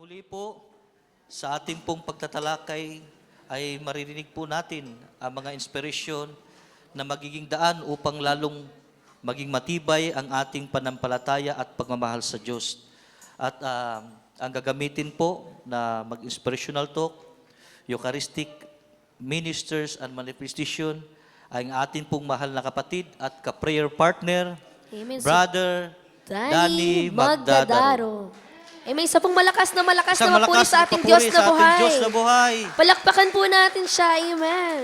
Muli po, sa ating pong pagtatalakay ay maririnig po natin ang mga inspirasyon na magiging daan upang lalong maging matibay ang ating panampalataya at pagmamahal sa Diyos. At ah, ang gagamitin po na mag-inspirational talk, Eucharistic Ministers and Manifestation ay ang ating pong mahal na kapatid at ka-prayer partner, Amen. Brother Danny Danny Magdadaro. Magdadaro. Eh, may isa pong malakas na malakas Isang na mapuri malakas sa ating Diyos na sa ating buhay. Diyos na buhay. Palakpakan po natin siya. Amen.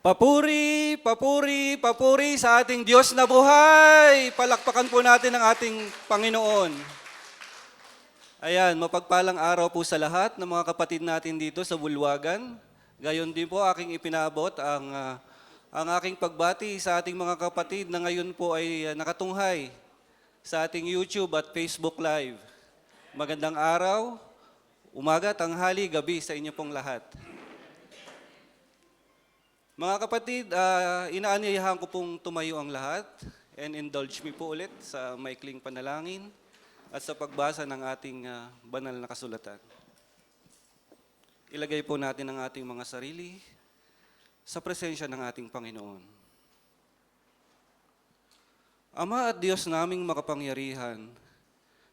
Papuri, papuri, papuri sa ating Diyos na buhay. Palakpakan po natin ang ating Panginoon. Ayan, mapagpalang araw po sa lahat ng mga kapatid natin dito sa Bulwagan. Gayon din po aking ipinabot ang, ah, ang aking pagbati sa ating mga kapatid na ngayon po ay ah, nakatunghay sa ating YouTube at Facebook Live. Magandang araw, umaga, tanghali, gabi sa inyo pong lahat. Mga kapatid, uh, inaanyayahan ko pong tumayo ang lahat and indulge me po ulit sa maikling panalangin at sa pagbasa ng ating ah, banal na kasulatan. Ilagay po natin ang ating mga sarili sa presensya ng ating Panginoon. Ama at Diyos naming makapangyarihan,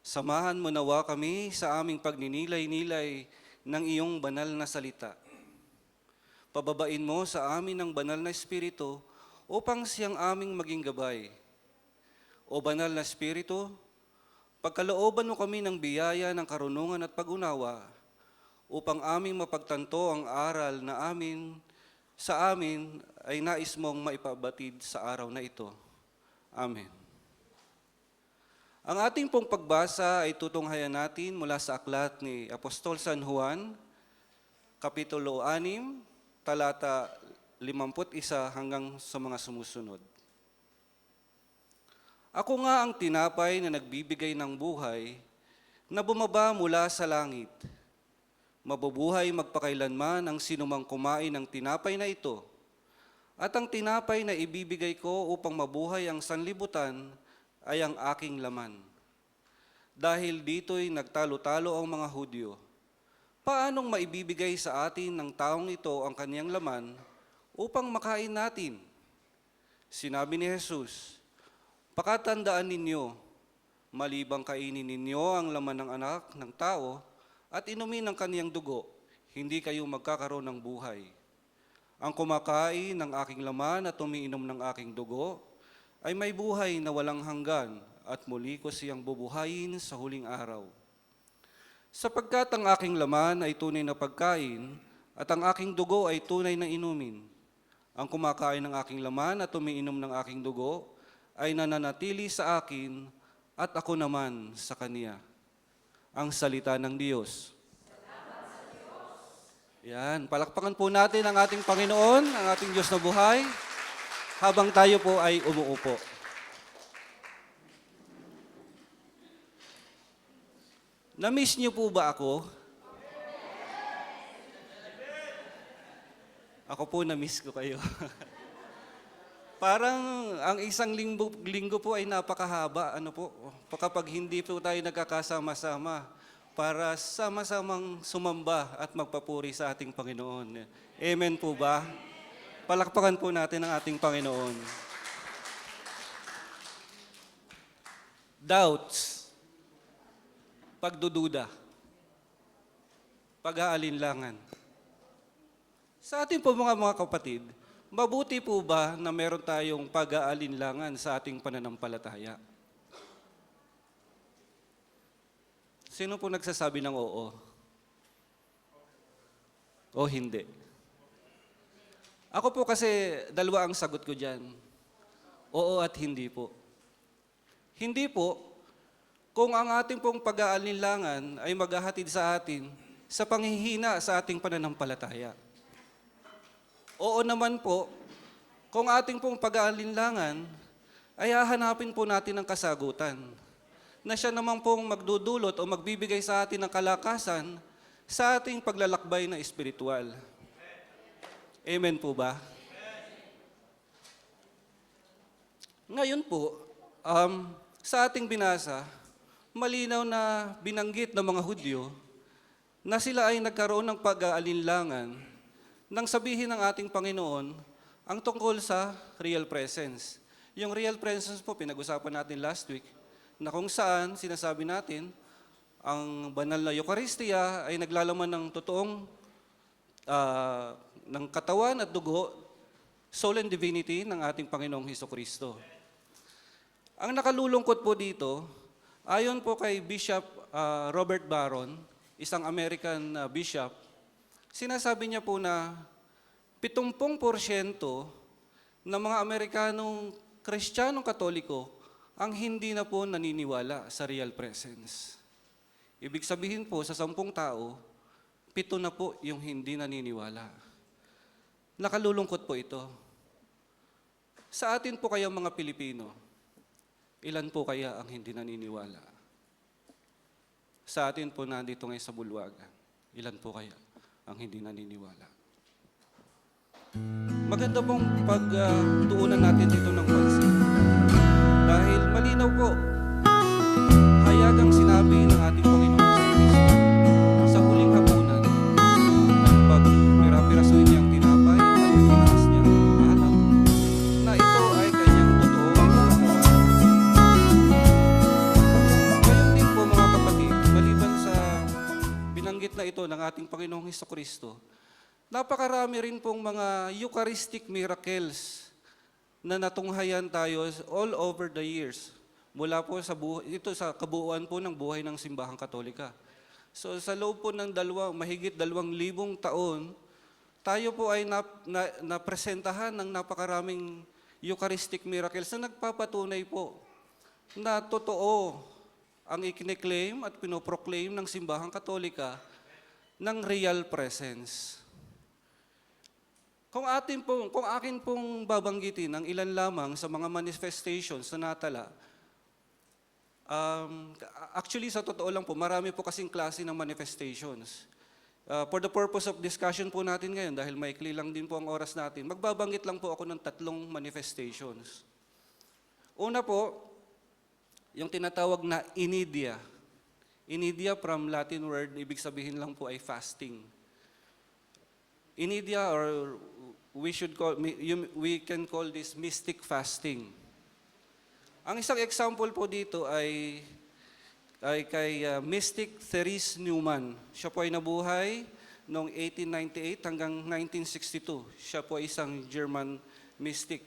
samahan mo nawa kami sa aming pagninilay-nilay ng iyong banal na salita. Pababain mo sa amin ang banal na Espiritu upang siyang aming maging gabay. O banal na Espiritu, pagkalooban mo kami ng biyaya ng karunungan at pag-unawa upang aming mapagtanto ang aral na amin sa amin ay nais mong maipabatid sa araw na ito. Amen. Ang ating pong pagbasa ay tutunghayan natin mula sa aklat ni Apostol San Juan, Kapitulo 6, talata 51 hanggang sa mga sumusunod. Ako nga ang tinapay na nagbibigay ng buhay na bumaba mula sa langit. Mabubuhay magpakailanman ang sinumang kumain ng tinapay na ito. At ang tinapay na ibibigay ko upang mabuhay ang sanlibutan ay ang aking laman. Dahil dito'y nagtalo-talo ang mga Hudyo. Paanong maibibigay sa atin ng taong ito ang kaniyang laman upang makain natin? Sinabi ni Jesus, Pakatandaan ninyo, malibang kainin ninyo ang laman ng anak ng tao at inumin ang kaniyang dugo, hindi kayo magkakaroon ng buhay. Ang kumakain ng aking laman at umiinom ng aking dugo ay may buhay na walang hanggan at muli ko siyang bubuhayin sa huling araw. Sapagkat ang aking laman ay tunay na pagkain at ang aking dugo ay tunay na inumin. Ang kumakain ng aking laman at umiinom ng aking dugo ay nananatili sa akin at ako naman sa kaniya. Ang salita ng Diyos. Yan, palakpakan po natin ang ating Panginoon, ang ating Diyos na buhay, habang tayo po ay umuupo. Na-miss niyo po ba ako? Ako po na-miss ko kayo. Parang ang isang linggo, linggo po ay napakahaba. Ano po? Kapag hindi po tayo nagkakasama-sama para sama-samang sumamba at magpapuri sa ating Panginoon. Amen po ba? Palakpakan po natin ang ating Panginoon. Doubts. Pagdududa. Pag-aalinlangan. Sa ating po mga mga kapatid, mabuti po ba na meron tayong pag-aalinlangan sa ating pananampalataya? Sino po nagsasabi ng oo? O hindi? Ako po kasi dalawa ang sagot ko dyan. Oo at hindi po. Hindi po, kung ang ating pong pag-aalinlangan ay maghahatid sa atin sa panghihina sa ating pananampalataya. Oo naman po, kung ating pong pag-aalinlangan ay hahanapin po natin ang kasagutan na siya naman pong magdudulot o magbibigay sa atin ng kalakasan sa ating paglalakbay na espiritual. Amen po ba? Ngayon po, um, sa ating binasa, malinaw na binanggit ng mga Hudyo na sila ay nagkaroon ng pag-aalinlangan nang sabihin ng ating Panginoon ang tungkol sa real presence. Yung real presence po, pinag-usapan natin last week, na kung saan sinasabi natin, ang banal na Eucharistia ay naglalaman ng totoong ah, ng katawan at dugo, soul and divinity ng ating Panginoong Heso Kristo. Ang nakalulungkot po dito, ayon po kay Bishop ah, Robert Barron, isang American ah, bishop, sinasabi niya po na 70% ng mga Amerikanong Kristiyanong Katoliko ang hindi na po naniniwala sa real presence. Ibig sabihin po, sa sampung tao, pito na po yung hindi naniniwala. Nakalulungkot po ito. Sa atin po kaya mga Pilipino, ilan po kaya ang hindi naniniwala? Sa atin po nandito ngayon sa Bulwagan, ilan po kaya ang hindi naniniwala? Maganda pong pagtuunan natin dito ng pansin. Malinaw po, hayagang sinabi ng ating Panginoon sa Kristo sa huling hapunan, nang pagpira-pirasuin niyang tinapay at pinaas niyang alak, na ito ay kanyang totoo din po mga kapatid, maliban sa binanggit na ito ng ating Panginoong Heso Kristo, napakarami rin pong mga Eucharistic miracles na natunghayan tayo all over the years. Mula po sa buhay, ito sa kabuuan po ng buhay ng simbahang katolika. So sa loob po ng dalawa, mahigit dalawang libong taon, tayo po ay nap, na, napresentahan ng napakaraming Eucharistic miracles na nagpapatunay po na totoo ang ikiniklaim at pinoproclaim ng simbahang katolika ng real presence. Kung atin pong, kung akin pong babanggitin ang ilan lamang sa mga manifestations na natala, um, actually sa totoo lang po, marami po kasing klase ng manifestations. Uh, for the purpose of discussion po natin ngayon, dahil maikli lang din po ang oras natin, magbabanggit lang po ako ng tatlong manifestations. Una po, yung tinatawag na inidia. Inidia from Latin word, ibig sabihin lang po ay fasting. Inidia or we should call we can call this mystic fasting. Ang isang example po dito ay ay kay uh, Mystic Therese Newman. Siya po ay nabuhay noong 1898 hanggang 1962. Siya po ay isang German mystic.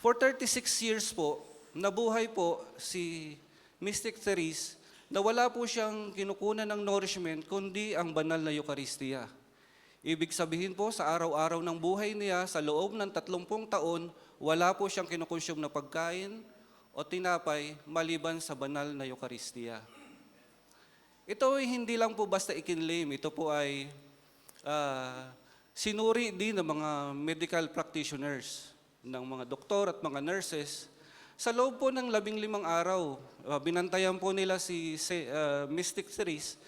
For 36 years po, nabuhay po si Mystic Therese na wala po siyang kinukunan ng nourishment kundi ang banal na Eucharistia. Ibig sabihin po, sa araw-araw ng buhay niya, sa loob ng 30 taon, wala po siyang kinukonsume na pagkain o tinapay maliban sa banal na Eucharistia. Ito ay hindi lang po basta ikinlaim, ito po ay ah, sinuri din ng mga medical practitioners, ng mga doktor at mga nurses. Sa loob po ng labing limang araw, ah, binantayan po nila si ah, Mystic Therese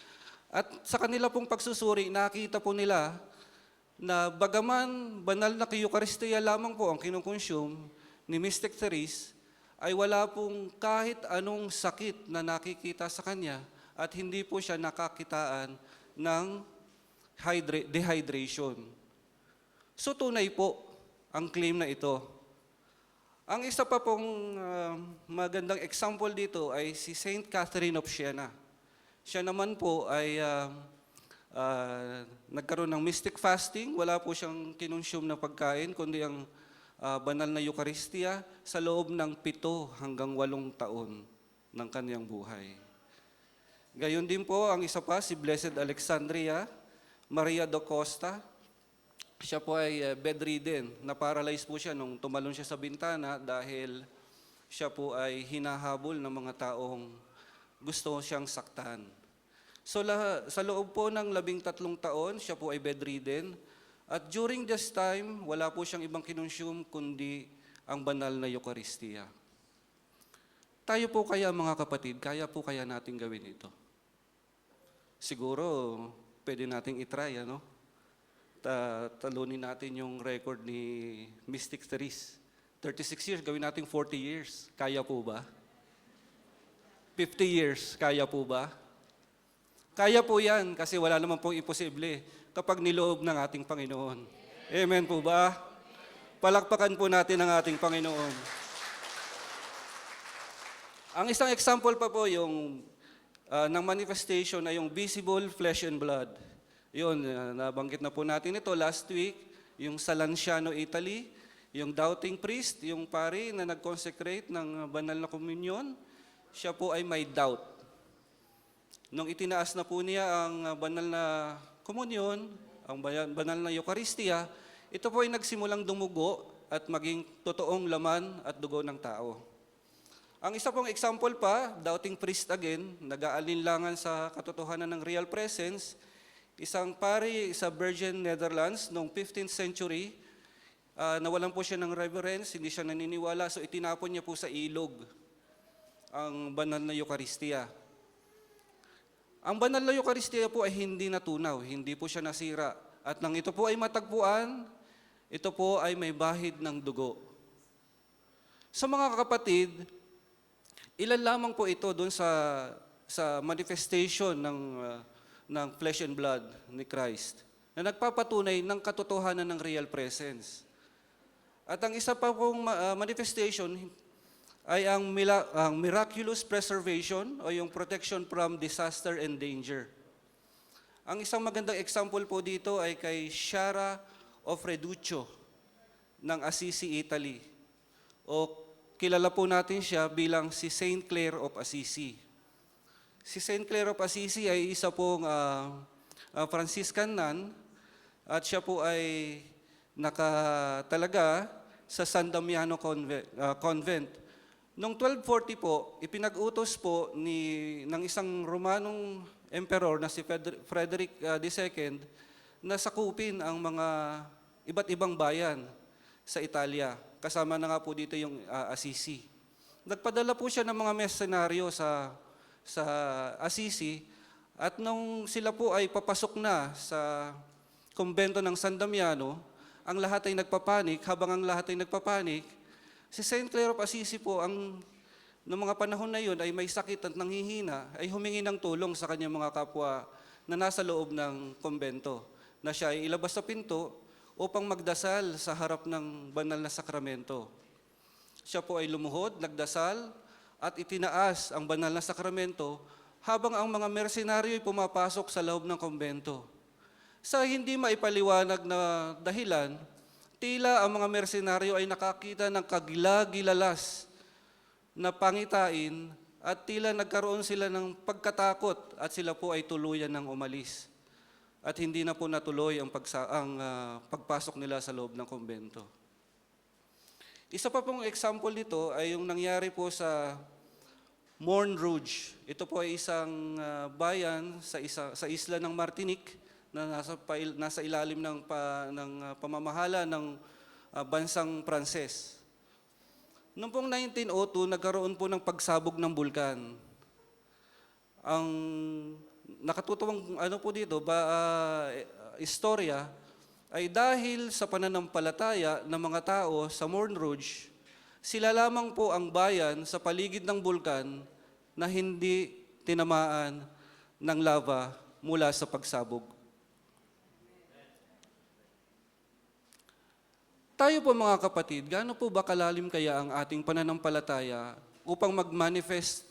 at sa kanila pong pagsusuri, nakita po nila na bagaman banal na Eucharistia lamang po ang kinukonsume ni Mystic Therese, ay wala pong kahit anong sakit na nakikita sa kanya at hindi po siya nakakitaan ng hydra- dehydration. So tunay po ang claim na ito. Ang isa pa pong ah, magandang example dito ay si Saint Catherine of Siena. Siya naman po ay ah, ah, nagkaroon ng mystic fasting. Wala po siyang kinonsume na pagkain, kundi ang ah, banal na Eucharistia sa loob ng pito hanggang walong taon ng kanyang buhay. Gayon din po, ang isa pa, si Blessed Alexandria, Maria da Costa. Siya po ay eh, bedridden. Na-paralyze po siya nung tumalon siya sa bintana dahil siya po ay hinahabol ng mga taong gusto siyang saktan. So la, sa loob po ng labing tatlong taon, siya po ay bedridden. At during this time, wala po siyang ibang kinonsume kundi ang banal na Eucharistia. Tayo po kaya mga kapatid, kaya po kaya natin gawin ito? Siguro, pwede nating itry, ano? Ta talunin natin yung record ni Mystic Therese. 36 years, gawin natin 40 years. Kaya po ba? 50 years, kaya po ba? Kaya po yan kasi wala naman pong imposible kapag niloob ng ating Panginoon. Amen po ba? Palakpakan po natin ang ating Panginoon. Ang isang example pa po yung ah, ng manifestation ay yung visible flesh and blood. Yun, ah, nabanggit na po natin ito last week, yung sa Lanciano, Italy, yung doubting priest, yung pari na nag-consecrate ng banal na communion, siya po ay may doubt. Nung itinaas na po niya ang ah, banal na komunyon, ang banal na Eucharistia, ito po ay nagsimulang dumugo at maging totoong laman at dugo ng tao. Ang isa pong example pa, doubting priest again, nag-aalinlangan sa katotohanan ng real presence, isang pari sa Virgin Netherlands noong 15th century, ah, nawalan po siya ng reverence, hindi siya naniniwala, so itinapon niya po sa ilog ang banal na Eucharistia. Ang banal na Eucharistia po ay hindi natunaw, hindi po siya nasira. At nang ito po ay matagpuan, ito po ay may bahid ng dugo. Sa mga kapatid, ilan lamang po ito doon sa sa manifestation ng uh, ng flesh and blood ni Christ na nagpapatunay ng katotohanan ng real presence. At ang isa pa pong uh, manifestation ay ang, mila- ang miraculous preservation o yung protection from disaster and danger. Ang isang magandang example po dito ay kay Shara of Reduccio ng Assisi, Italy. O kilala po natin siya bilang si Saint Clare of Assisi. Si Saint Clare of Assisi ay isa pong ah, ah, Franciscan nun at siya po ay nakatalaga sa San Damiano ah, Convent. Noong 1240 po, ipinag-utos po ni, ng isang Romanong emperor na si Frederick ah, II na sakupin ang mga iba't ibang bayan sa Italia. Kasama na nga po dito yung ah, Assisi. Nagpadala po siya ng mga mercenaryo sa sa Assisi at nung sila po ay papasok na sa kumbento ng San Damiano, ang lahat ay nagpapanik, habang ang lahat ay nagpapanik, si Saint Clare of Assisi po ang noong mga panahon na yun ay may sakit at nanghihina, ay humingi ng tulong sa kanyang mga kapwa na nasa loob ng kumbento, na siya ay ilabas sa pinto upang magdasal sa harap ng banal na sakramento. Siya po ay lumuhod, nagdasal, at itinaas ang banal na sakramento habang ang mga mercenaryo ay pumapasok sa loob ng kumbento. Sa hindi maipaliwanag na dahilan, tila ang mga mercenaryo ay nakakita ng kagilagilalas na pangitain at tila nagkaroon sila ng pagkatakot at sila po ay tuluyan ng umalis. At hindi na po natuloy ang, pagsa- ang ah, pagpasok nila sa loob ng kumbento. Isa pa pong example nito ay yung nangyari po sa Morne Rouge. Ito po ay isang ah, bayan sa, isa, sa isla ng Martinique na nasa, pail- nasa ilalim ng, pa, ng ah, pamamahala ng ah, bansang Pranses. Noong pong 1902, nagkaroon po ng pagsabog ng bulkan. Ang nakatutuwang ano po dito, ba, eh, istorya, ay dahil sa pananampalataya ng mga tao sa Morne Rouge, sila lamang po ang bayan sa paligid ng bulkan na hindi tinamaan ng lava mula sa pagsabog. Tayo po mga kapatid, gaano po ba kalalim kaya ang ating pananampalataya upang mag-manifest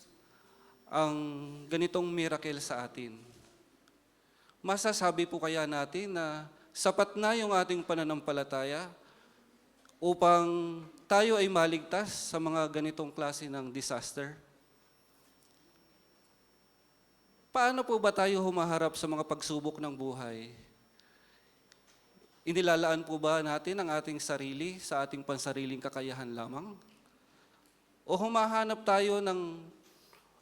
ang ganitong miracle sa atin? Masasabi po kaya natin na sapat na yung ating pananampalataya upang tayo ay maligtas sa mga ganitong klase ng disaster? Paano po ba tayo humaharap sa mga pagsubok ng buhay? Inilalaan po ba natin ang ating sarili sa ating pansariling kakayahan lamang? O humahanap tayo ng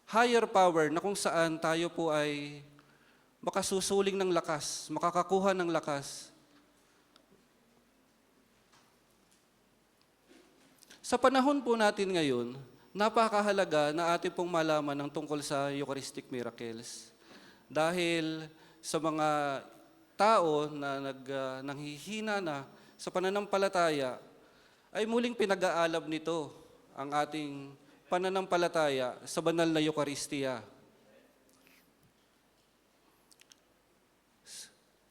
higher power na kung saan tayo po ay makasusuling ng lakas, makakakuha ng lakas. Sa panahon po natin ngayon, napakahalaga na ating pong malaman ng tungkol sa Eucharistic miracles. Dahil sa mga tao na nag, ah, nanghihina na sa pananampalataya, ay muling pinag-aalab nito ang ating pananampalataya sa banal na Eucharistia.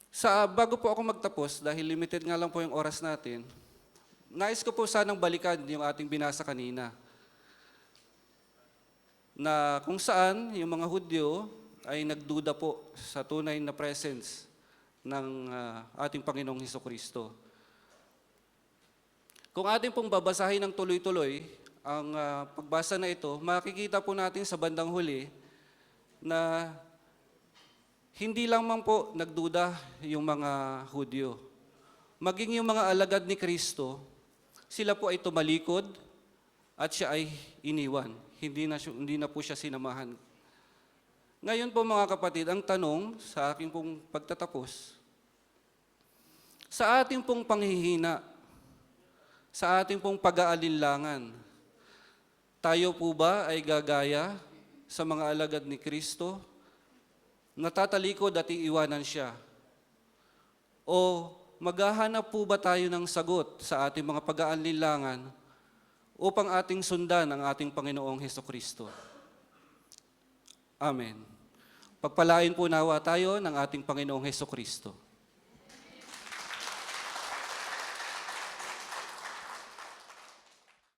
Sa bago po ako magtapos, dahil limited nga lang po yung oras natin, nais ko po sanang balikan yung ating binasa kanina. Na kung saan yung mga Hudyo ay nagduda po sa tunay na presence ng ah, ating Panginoong Heso Kristo. Kung ating pong babasahin ng tuloy-tuloy ang ah, pagbasa na ito, makikita po natin sa bandang huli na hindi lang man po nagduda yung mga Hudyo. Maging yung mga alagad ni Kristo, sila po ay tumalikod at siya ay iniwan. Hindi na, hindi na po siya sinamahan. Ngayon po mga kapatid, ang tanong sa aking pong pagtatapos, sa ating pong panghihina, sa ating pong pag-aalinlangan, tayo po ba ay gagaya sa mga alagad ni Kristo natatalikod at iiwanan siya? O maghahanap po ba tayo ng sagot sa ating mga pag-aalinlangan upang ating sundan ang ating Panginoong Heso Kristo? Amen. Pagpalain po nawa tayo ng ating Panginoong Heso Kristo.